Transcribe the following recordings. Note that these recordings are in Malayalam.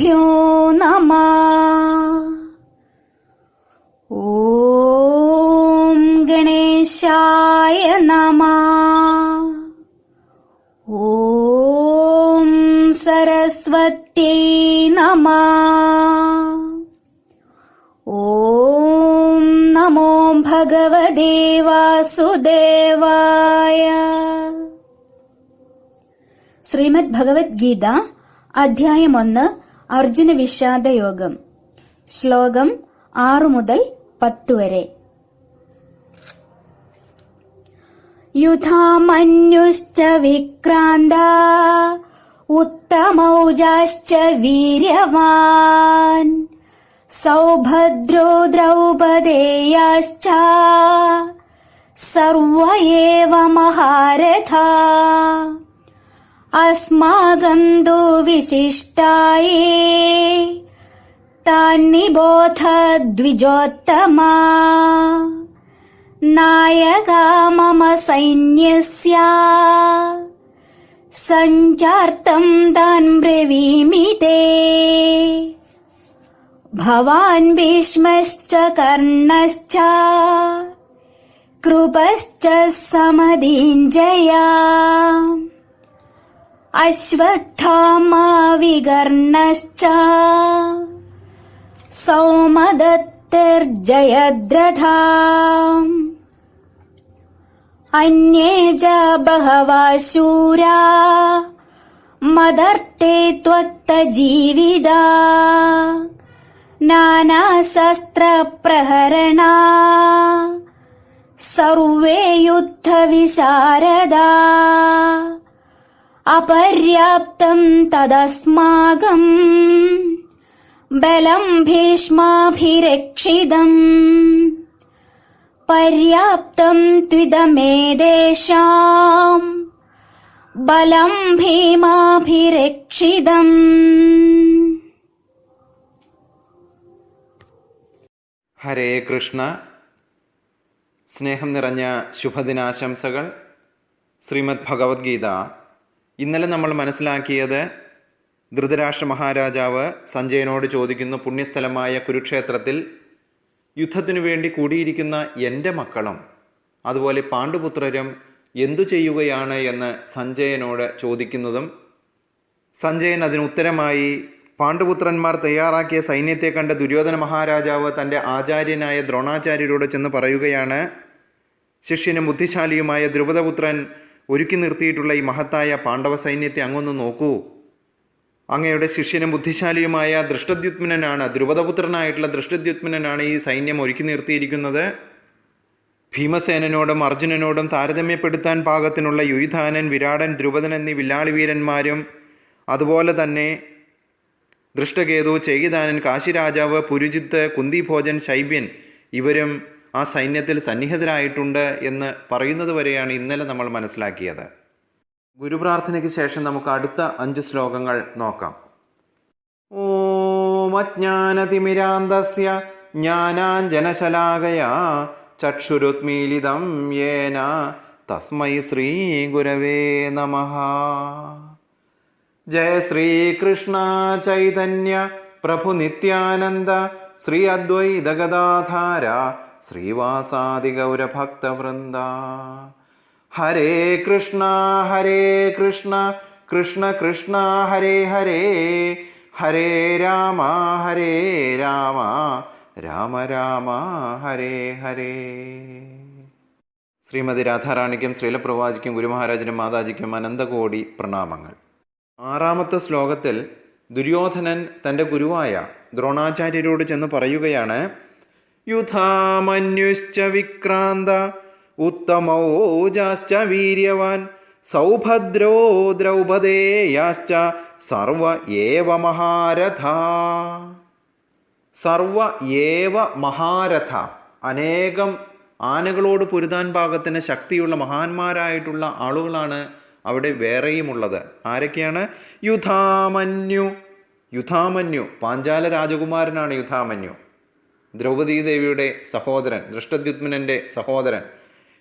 ॐ गणेशाय नमः। ॐ सरस्वती ॐ नमो भगवदेवासुदेवाय श्रीमद्भगवद्गीता अध्यायमोन् അർജുന വിഷാദ യോഗം ശ്ലോകം ആറു മുതൽ പത്ത് വരെ. യുധാമന്യുശ്ച വിക്രാന്ത ഉത്തമൗജാശ്ച വീര്യവാൻ സൗഭദ്രോ ദ്രൗപദേയാശ്ച സർവ മഹാരഥാ. अस्माकं तु विशिष्टाये तान्निबोध द्विजोत्तमा। नायका मम सैन्यस्य। सञ्चार्तं तान् ब्रवीमि ते। भवान् भीष्मश्च कर्णश्च। कृपश्च समदीञ्जया अश्वत्थामा विकर्णश्च सौमदत्तिर्जयद्रथा अन्ये च बहवः शूरा मदर्ते त्वत्तजीविदा नानाशस्त्रप्रहरणा सर्वे युद्धविशारदा അപര്യാപ്തം തദസ്മാകം. ബലം ഭീഷ്മാഭിരക്ഷിതം. പര്യാപ്തം ത്വിതമേദേശാം. ബലം ഭീമാഭിരക്ഷിതം. ഹരേ കൃഷ്ണ. സ്നേഹം നിറഞ്ഞ ശുഭദിനാശംസകൾ. ശ്രീമദ് ഭഗവത്ഗീത ഇന്നലെ നമ്മൾ മനസ്സിലാക്കിയത് ധൃതരാഷ്ട്ര മഹാരാജാവ് സഞ്ജയനോട് ചോദിക്കുന്ന പുണ്യസ്ഥലമായ കുരുക്ഷേത്രത്തിൽ യുദ്ധത്തിനു വേണ്ടി കൂടിയിരിക്കുന്ന എന്റെ മക്കളും അതുപോലെ പാണ്ഡുപുത്രരും എന്തു ചെയ്യുകയാണ് എന്ന് സഞ്ജയനോട് ചോദിക്കുന്നതും സഞ്ജയൻ അതിന് ഉത്തരമായി പാണ്ഡുപുത്രന്മാർ തയ്യാറാക്കിയ സൈന്യത്തെ കണ്ട ദുര്യോധന മഹാരാജാവ് തന്റെ ആചാര്യനായ ദ്രോണാചാര്യരോട് ചെന്ന് പറയുകയാണ് ശിഷ്യനും ബുദ്ധിശാലിയുമായ ദ്രുപദപുത്രൻ ഒരുക്കി നിർത്തിയിട്ടുള്ള ഈ മഹത്തായ പാണ്ഡവ സൈന്യത്തെ അങ്ങൊന്ന് നോക്കൂ. അങ്ങയുടെ ശിഷ്യനും ബുദ്ധിശാലിയുമായ ദൃഷ്ടദ്യുത്മനാണ് ദ്രുപദപുത്രനായിട്ടുള്ള ദൃഷ്ടദ്യുത്മനാണ് ഈ സൈന്യം ഒരുക്കി നിർത്തിയിരിക്കുന്നത്. ഭീമസേനനോടും അർജുനനോടും താരതമ്യപ്പെടുത്താൻ പാകത്തിനുള്ള യുയുധാനൻ വിരാടൻ ദ്രുപദൻ എന്നീ വില്ലാളി വീരന്മാരും അതുപോലെ തന്നെ ദൃഷ്ടകേതു ചെയ്താനൻ കാശിരാജാവ് പുരുജിത്ത് കുന്തിഭോജൻ ശൈബ്യൻ ഇവരും ആ സൈന്യത്തിൽ സന്നിഹിതരായിട്ടുണ്ട് എന്ന് പറയുന്നത് വരെയാണ് ഇന്നലെ നമ്മൾ മനസ്സിലാക്കിയത്. ഗുരുപ്രാർത്ഥനയ്ക്ക് ശേഷം നമുക്ക് അടുത്ത അഞ്ച് ശ്ലോകങ്ങൾ നോക്കാം. ഓം അജ്ഞാനതിമിരാന്തസ്യ ജ്ഞാനാഞ്ജനശലാകയാ ചക്ഷുരുത്മീലിതം യേന തസ്മൈ ശ്രീ ഗുരവേ നമ. ജയ ശ്രീകൃഷ്ണ ചൈതന്യ പ്രഭു നിത്യാനന്ദ ശ്രീ അദ്വൈത ഗദാധാര ശ്രീവാസാദി ഗൗരഭക്തവൃന്ദ ഹരേ കൃഷ്ണ ഹരേ കൃഷ്ണ കൃഷ്ണ കൃഷ്ണ ഹരേ ഹരേ ഹരേ രാമ ഹരേ രാമ രാമ രാമ ഹരേ ഹരേ. ശ്രീമതി രാധാറാണിക്കും ശ്രീലപ്രവാചിക്കും ഗുരുമഹാരാജിനും മാതാജിക്കും അനന്തകോടി പ്രണാമങ്ങൾ. ആറാമത്തെ ശ്ലോകത്തിൽ ദുര്യോധനൻ തന്റെ ഗുരുവായ ദ്രോണാചാര്യരോട് ചെന്ന് പറയുകയാണ് യുധാമന്യുശ്ച വിക്രാന്ത ഉത്തമോജാശ്ച വീര്യവാൻ സൗഭദ്രോ ദ്രൗപദേയാശ്ച സർവ ഏവ മഹാരഥ. സർവ ഏവ മഹാരഥ. അനേകം ആനകളോട് പൊരുതാൻ പാകത്തിന് ശക്തിയുള്ള മഹാന്മാരായിട്ടുള്ള ആളുകളാണ് അവിടെ വേറെയുമുള്ളത്. ആരൊക്കെയാണ്? യുധാമന്യു. യുധാമന്യു. പാഞ്ചാല രാജകുമാരനാണ് യുധാമന്യു. ദ്രൗപദീ ദേവിയുടെ സഹോദരൻ ദൃഷ്ടദ്യുത്മനന്റെ സഹോദരൻ.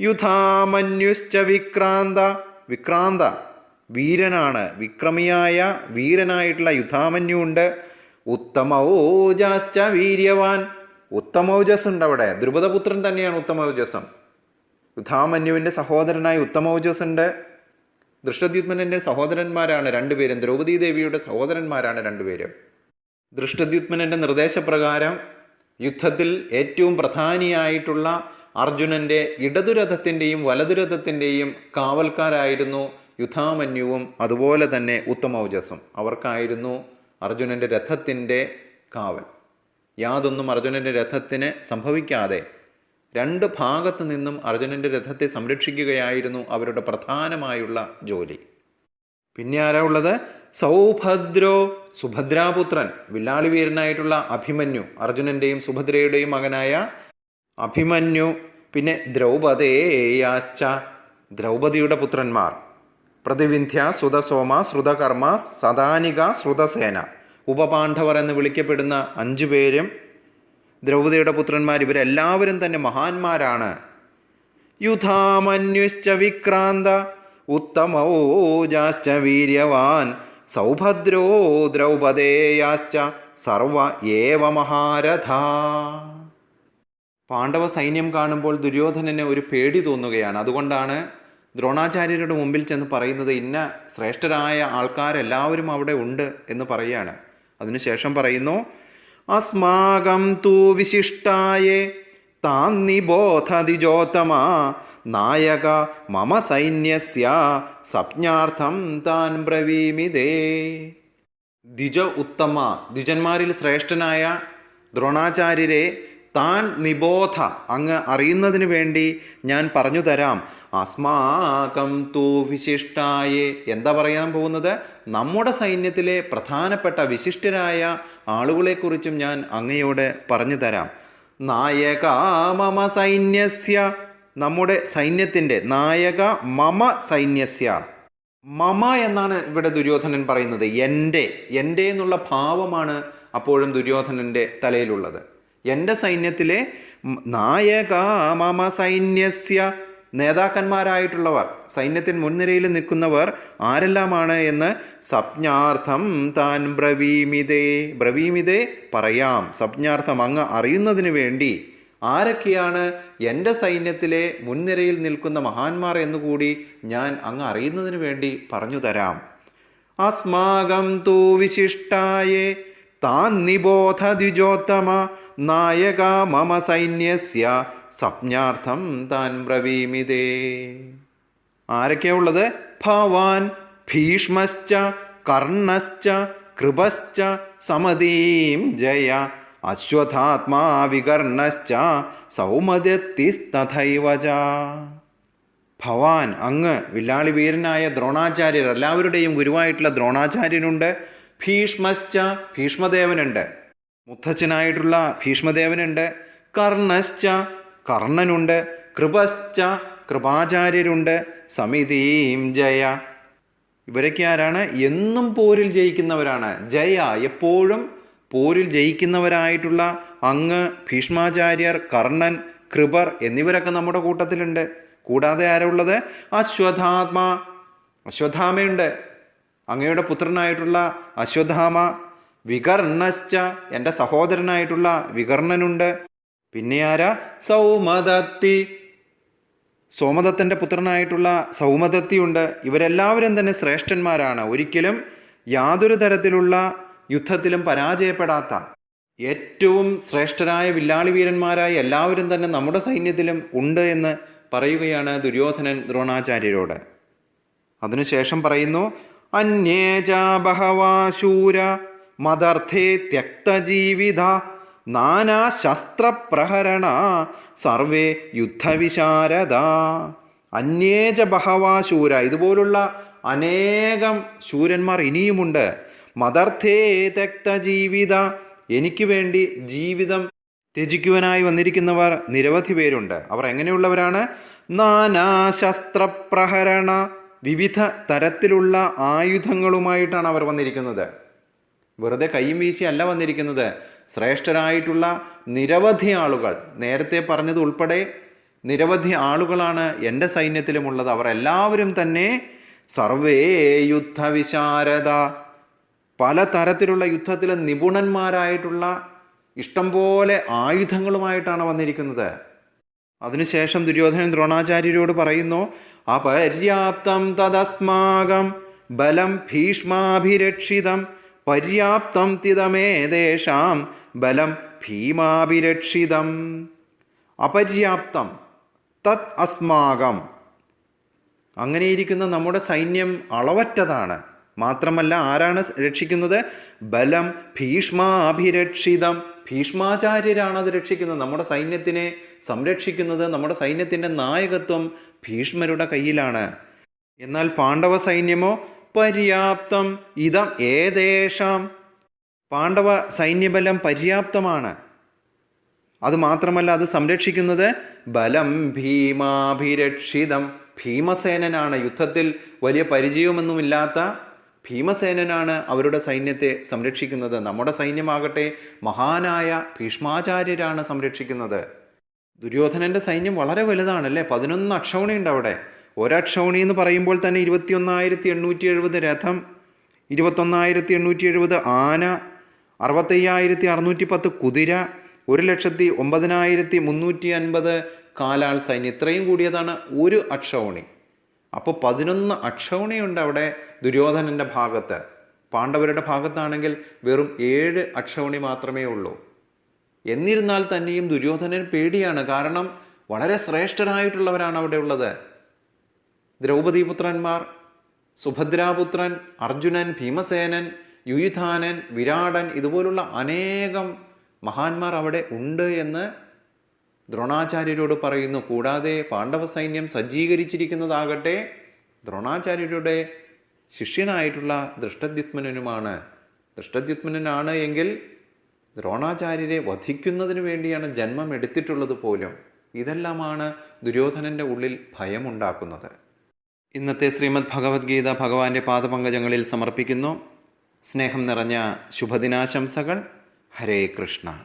യുധാമന്യുശ്ച വിക്രാന്ത. വിക്രാന്ത വീരനാണ്. വിക്രമിയായ വീരനായിട്ടുള്ള യുധാമന്യു ഉണ്ട്. ഉത്തമൗജാശ്ച വീര്യവാൻ. ഉത്തമൗജസ് ഉണ്ട് അവിടെ ദ്രുപദപുത്രൻ തന്നെയാണ് ഉത്തമൗജസം യുധാമന്യുവിന്റെ സഹോദരനായ ഉത്തമൗജസ് ഉണ്ട് ദൃഷ്ടദ്യുത്മനന്റെ സഹോദരന്മാരാണ് രണ്ടുപേരും. ദ്രൗപദീ ദേവിയുടെ സഹോദരന്മാരാണ് രണ്ടുപേരും. ദൃഷ്ടദ്യുത്മനന്റെ നിർദ്ദേശപ്രകാരം യുദ്ധത്തിൽ ഏറ്റവും പ്രധാനിയായിട്ടുള്ള അർജുനന്റെ ഇടതുരഥത്തിന്റെയും വലതുരഥത്തിന്റെയും കാവൽക്കാരായിരുന്നു യുദ്ധാമന്യുവും അതുപോലെ തന്നെ ഉത്തമൗജസും അവർക്കായിരുന്നു അർജുനന്റെ രഥത്തിന്റെ കാവൽ. യാതൊന്നും അർജുനന്റെ രഥത്തിന് സംഭവിക്കാതെ രണ്ട് ഭാഗത്തു നിന്നും അർജുനന്റെ രഥത്തെ സംരക്ഷിക്കുകയായിരുന്നു അവരുടെ പ്രധാനമായുള്ള ജോലി. പിന്നെ ആരാ ഉള്ളത്? സൗഭദ്രോ സുഭദ്രാപുത്രൻ വില്ലാളി വീരനായിട്ടുള്ള അഭിമന്യു അർജുനന്റെയും സുഭദ്രയുടെയും മകനായ അഭിമന്യു. പിന്നെ ദ്രൗപദേയാശ്ച ദ്രൗപദിയുടെ പുത്രന്മാർ. പ്രതിവിന്ധ്യ സുതസോമ ശ്രുതകർമ്മ സദാനിക ശ്രുതസേന. ഉപപാണ്ഡവർ എന്ന് വിളിക്കപ്പെടുന്ന അഞ്ചു പേരും ദ്രൗപദിയുടെ പുത്രന്മാർ. ഇവരെല്ലാവരും തന്നെ മഹാന്മാരാണ്. യുധാമന്യുശ്ച വിക്രാന്ത ഉത്തമോജാശ്ച വീര്യവാൻ. സൗഭദ്രോ ദ്രൗപദേയാശ്ച സർവ ഏവ മഹാരഥ. പാണ്ഡവ സൈന്യം കാണുമ്പോൾ ദുര്യോധനന് ഒരു പേടി തോന്നുകയാണ്. അതുകൊണ്ടാണ് ദ്രോണാചാര്യരുടെ മുമ്പിൽ ചെന്ന് പറയുന്നത് ഇന്ന ശ്രേഷ്ഠരായ ആൾക്കാരെല്ലാവരും അവിടെ ഉണ്ട് എന്ന് പറയുകയാണ് അതിനുശേഷം പറയുന്നു അസ്മാകം തൂ വിശിഷ്ടായേ താൻ നിബോധതിജോത്തമ നായക മമ സൈന്യസ്യ സപ്ഞാർത്ഥം താൻ ബ്രവീമിതേ. ദ്വിജ ഉത്തമ ദ്വിജന്മാരിൽ ശ്രേഷ്ഠനായ ദ്രോണാചാര്യരെ താൻ നിബോധ അങ്ങ് അറിയുന്നതിന് വേണ്ടി ഞാൻ പറഞ്ഞു തരാം. അസ്മാകം തൂ വിശിഷ്ടായേ എന്താ പറയാൻ പോകുന്നത്? നമ്മുടെ സൈന്യത്തിലെ പ്രധാനപ്പെട്ട വിശിഷ്ടരായ ആളുകളെക്കുറിച്ചും ഞാൻ അങ്ങയോട് പറഞ്ഞു തരാം. നായക മമ സൈന്യസ്യ നമ്മുടെ സൈന്യത്തിന്റെ നായക മമ സൈന്യസ്യ. മമ എന്നാണ് ഇവിടെ ദുര്യോധനൻ പറയുന്നത്. എന്റെ എന്റെ എന്നുള്ള ഭാവമാണ് അപ്പോഴും ദുര്യോധനന്റെ തലയിലുള്ളത്. എന്റെ സൈന്യത്തിലെ നായക മമ സൈന്യസ്യ. നേതാക്കന്മാരായിട്ടുള്ളവർ സൈന്യത്തിന് മുൻനിരയിൽ നിൽക്കുന്നവർ ആരെല്ലാമാണ് എന്ന് സപ്ഞാർത്ഥം താൻ ബ്രവീമിതേ ബ്രവീമിതേ പറയാം. സപ്ഞാർത്ഥം അങ്ങ് അറിയുന്നതിന് വേണ്ടി ആരൊക്കെയാണ് എന്റെ സൈന്യത്തിലെ മുൻനിരയിൽ നിൽക്കുന്ന മഹാന്മാർ എന്നുകൂടി ഞാൻ അങ്ങ് അറിയുന്നതിന് വേണ്ടി പറഞ്ഞു തരാം. അസ്മാകം തൂ വിശിഷ്ടായേ താൻ നിബോധ ദ്വിജോത്തമ നായക മമ സൈന്യസ്യ സ്വപ്നാർത്ഥം താൻ ബ്രവീമിതേ. ആരൊക്കെയാ ഉള്ളത്? ഭവാൻ ഭീഷ്മശ്ച കർണശ്ച കൃപശ്ച സമതീം ജയ അശ്വഥാത്മാ വികർണശ്ച സൗമദത്തിസ്തഥൈവ ഭവാൻ അങ്ങ് വില്ലാളി വീരനായ ദ്രോണാചാര്യർ എല്ലാവരുടെയും ഗുരുവായിട്ടുള്ള ദ്രോണാചാര്യനുണ്ട്. ഭീഷ്മശ്ച ഭീഷ്മദേവനുണ്ട്. മുത്തച്ഛനായിട്ടുള്ള ഭീഷ്മദേവനുണ്ട്. കർണശ്ച കർണനുണ്ട്. കൃപശ്ച കൃപാചാര്യരുണ്ട്. സമിതീം ജയ. ഇവരൊക്കെ ആരാണ്? എന്നും പോരിൽ ജയിക്കുന്നവരാണ്. ജയ എപ്പോഴും പോരിൽ ജയിക്കുന്നവരായിട്ടുള്ള അങ്ങ് ഭീഷ്മാചാര്യർ കർണൻ കൃപർ എന്നിവരൊക്കെ നമ്മുടെ കൂട്ടത്തിലുണ്ട്. കൂടാതെ ആരുള്ളത്? അശ്വത്ഥാത്മ അശ്വത്ഥാമയുണ്ട്. അങ്ങയുടെ പുത്രനായിട്ടുള്ള അശ്വധാമ വികർണശ്ച എന്റെ സഹോദരനായിട്ടുള്ള വികർണനുണ്ട്. പിന്നെ ആരാ? സൗമദത്തി. സോമദത്തന്റെ പുത്രനായിട്ടുള്ള സൗമദത്തിയുണ്ട്. ഇവരെല്ലാവരും തന്നെ ശ്രേഷ്ഠന്മാരാണ്. ഒരിക്കലും യാതൊരു തരത്തിലുള്ള യുദ്ധത്തിലും പരാജയപ്പെടാത്ത ഏറ്റവും ശ്രേഷ്ഠരായ വില്ലാളി വീരന്മാരായ എല്ലാവരും തന്നെ നമ്മുടെ സൈന്യത്തിലും ഉണ്ട് എന്ന് പറയുകയാണ് ദുര്യോധനൻ ദ്രോണാചാര്യരോട്. അതിനുശേഷം പറയുന്നു അന്യേജ ബഹവാശൂര മദർത്ഥേ ത്യക്തജീവിത നാനാ ശസ്ത്രപ്രഹരണ സർവേ യുദ്ധവിശാരദ. അന്യേജ ബഹവാശൂര ഇതുപോലുള്ള അനേകം ശൂരന്മാർ ഇനിയുമുണ്ട്. മദർത്ഥേ തെക്തജീവിത എനിക്ക് വേണ്ടി ജീവിതം ത്യജിക്കുവാനായി വന്നിരിക്കുന്നവർ നിരവധി പേരുണ്ട്. അവർ എങ്ങനെയുള്ളവരാണ്? നാനാശസ്ത്രപ്രഹരണ വിവിധ തരത്തിലുള്ള ആയുധങ്ങളുമായിട്ടാണ് അവർ വന്നിരിക്കുന്നത്. വെറുതെ കൈയും വീശി അല്ല വന്നിരിക്കുന്നത്. ശ്രേഷ്ഠരായിട്ടുള്ള നിരവധി ആളുകൾ. നേരത്തെ പറഞ്ഞത് ഉൾപ്പെടെ നിരവധി ആളുകളാണ് എന്റെ സൈന്യത്തിലുമുള്ളത്. അവർ എല്ലാവരും തന്നെ സർവേ യുദ്ധവിശാരദ. പല തരത്തിലുള്ള യുദ്ധത്തിലെ നിപുണന്മാരായിട്ടുള്ള ഇഷ്ടംപോലെ ആയുധങ്ങളുമായിട്ടാണ് വന്നിരിക്കുന്നത്. അതിനുശേഷം ദുര്യോധനൻ ദ്രോണാചാര്യരോട് പറയുന്നു അപര്യാപ്തം തദസ്മാകം ബലം ഭീഷ്മാഭിരക്ഷിതം പര്യാപ്തം തിതമേതേഷാം ബലം ഭീമാഭിരക്ഷിതം. അപര്യാപ്തം തത് അസ്മാകം അങ്ങനെയിരിക്കുന്ന നമ്മുടെ സൈന്യം അളവറ്റതാണ്. മാത്രമല്ല ആരാണ് രക്ഷിക്കുന്നത്? ബലം ഭീഷ്മാഭിരക്ഷിതം. ഭീഷ്മാചാര്യരാണ് അത് രക്ഷിക്കുന്നത്. നമ്മുടെ സൈന്യത്തിനെ സംരക്ഷിക്കുന്നത് നമ്മുടെ സൈന്യത്തിന്റെ നായകത്വം ഭീഷ്മരുടെ കയ്യിലാണ്. എന്നാൽ പാണ്ഡവ സൈന്യമോ? പര്യാപ്തം. ഇതം ഏതേഷാം? പാണ്ഡവ സൈന്യബലം പര്യാപ്തമാണ്. അത് മാത്രമല്ല അത് സംരക്ഷിക്കുന്നത് ബലം ഭീമാഭിരക്ഷിതം. ഭീമസേനനാണ്. യുദ്ധത്തിൽ വലിയ പരിചയമൊന്നുമില്ലാത്ത ഭീമസേനനാണ് അവരുടെ സൈന്യത്തെ സംരക്ഷിക്കുന്നത്. നമ്മുടെ സൈന്യമാകട്ടെ മഹാനായ ഭീഷ്മാചാര്യരാണ് സംരക്ഷിക്കുന്നത്. ദുര്യോധനന്റെ സൈന്യം വളരെ വലുതാണ് അല്ലേ പതിനൊന്ന് അക്ഷൗണിയുണ്ട് അവിടെ. ഒരക്ഷൗണി എന്ന് പറയുമ്പോൾ തന്നെ ഇരുപത്തിയൊന്നായിരത്തി എണ്ണൂറ്റി എഴുപത് രഥം ഇരുപത്തൊന്നായിരത്തി എണ്ണൂറ്റി എഴുപത് ആന അറുപത്തയ്യായിരത്തി അറുന്നൂറ്റി പത്ത് കുതിര ഒരു ലക്ഷത്തി ഒമ്പതിനായിരത്തി മുന്നൂറ്റി അൻപത് കാലാൾ സൈന്യം. ഇത്രയും കൂടിയതാണ് ഒരു അക്ഷൗണി. അപ്പോൾ പതിനൊന്ന് അക്ഷൗണിയുണ്ട് അവിടെ ദുര്യോധനന്റെ ഭാഗത്ത്. പാണ്ഡവരുടെ ഭാഗത്താണെങ്കിൽ വെറും ഏഴ് അക്ഷൗണി മാത്രമേ ഉള്ളൂ. എന്നിരുന്നാൽ തന്നെയും ദുര്യോധനൻ പേടിയാണ്. കാരണം വളരെ ശ്രേഷ്ഠരായിട്ടുള്ളവരാണ് അവിടെ ഉള്ളത്. ദ്രൗപദീപുത്രന്മാർ സുഭദ്രാപുത്രൻ അർജുനൻ ഭീമസേനൻ യുയുധാനൻ വിരാടൻ ഇതുപോലുള്ള അനേകം മഹാന്മാർ അവിടെ ഉണ്ട് എന്ന് ദ്രോണാചാര്യരോട് പറയുന്നു കൂടാതെ പാണ്ഡവ സൈന്യം സജ്ജീകരിച്ചിരിക്കുന്നതാകട്ടെ ദ്രോണാചാര്യരുടെ ശിഷ്യനായിട്ടുള്ള ദൃഷ്ടദ്യുത്മനുമാണ് ദൃഷ്ടദ്യുത്മനാണ് എങ്കിൽ ദ്രോണാചാര്യരെ വധിക്കുന്നതിന് വേണ്ടിയാണ് ജന്മം എടുത്തിട്ടുള്ളത് പോലും. ഇതെല്ലാമാണ് ദുര്യോധനന്റെ ഉള്ളിൽ ഭയമുണ്ടാക്കുന്നത്. ഇന്നത്തെ ശ്രീമദ് ഭഗവത്ഗീത ഭഗവാന്റെ പാദപങ്കജങ്ങളിൽ സമർപ്പിക്കുന്നു. സ്നേഹം നിറഞ്ഞ ശുഭദിനാശംസകൾ. ഹരേ കൃഷ്ണ.